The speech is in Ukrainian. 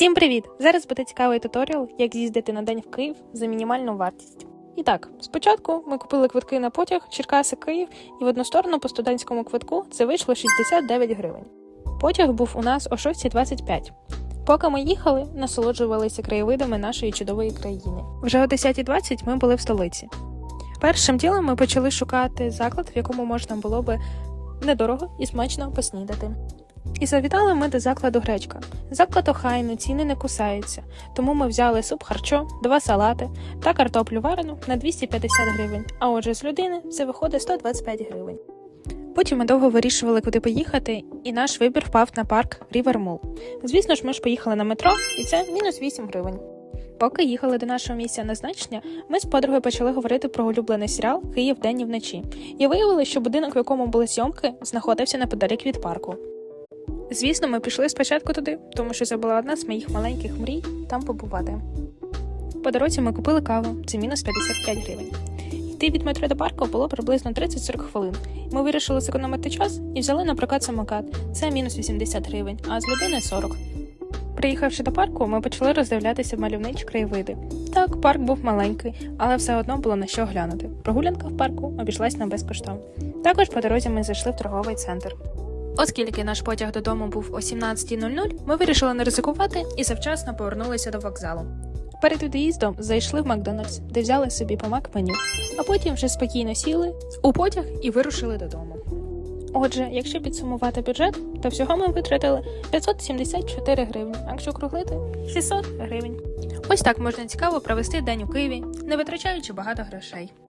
Всім привіт! Зараз буде цікавий туторіал, як з'їздити на день в Київ за мінімальну вартість. І так, спочатку ми купили квитки на потяг Черкаси Київ, і в одну сторону по студентському квитку це вийшло 69 гривень. Потяг був у нас о 6.25. Поки ми їхали, насолоджувалися краєвидами нашої чудової країни. Вже о 10.20 ми були в столиці. Першим ділом ми почали шукати заклад, в якому можна було би недорого і смачно поснідати. І завітали ми до закладу гречка. Заклад охайно, ціни не кусаються, тому ми взяли суп харчо, два салати та картоплю варену на 250 гривень. А отже, з людини це виходить 125 гривень. Потім ми довго вирішували, куди поїхати, і наш вибір впав на парк Mall. Звісно ж, ми ж поїхали на метро, і це мінус 8 гривень. Поки їхали до нашого місця назначення, ми з подругою почали говорити про улюблений серіал Київ день і вночі. І виявили, що будинок, в якому були зйомки, знаходився неподалік від парку. Звісно, ми пішли спочатку туди, тому що це була одна з моїх маленьких мрій там побувати. По дорозі ми купили каву, це мінус 55 гривень. Йти від метро до парку було приблизно 30-40 хвилин. Ми вирішили зекономити час і взяли на прокат самокат. Це мінус 80 гривень, а з людини 40. Приїхавши до парку, ми почали роздивлятися мальовничі краєвиди. Так, парк був маленький, але все одно було на що глянути. Прогулянка в парку обійшлась нам безкоштовно. Також по дорозі ми зайшли в торговий центр. Оскільки наш потяг додому був о 17.00, ми вирішили не ризикувати і завчасно повернулися до вокзалу. Перед від'їздом зайшли в Макдональдс, де взяли собі по мак-меню, а потім вже спокійно сіли у потяг і вирушили додому. Отже, якщо підсумувати бюджет, то всього ми витратили 574 гривні, а якщо круглити 600 гривень. Ось так можна цікаво провести день у Києві, не витрачаючи багато грошей.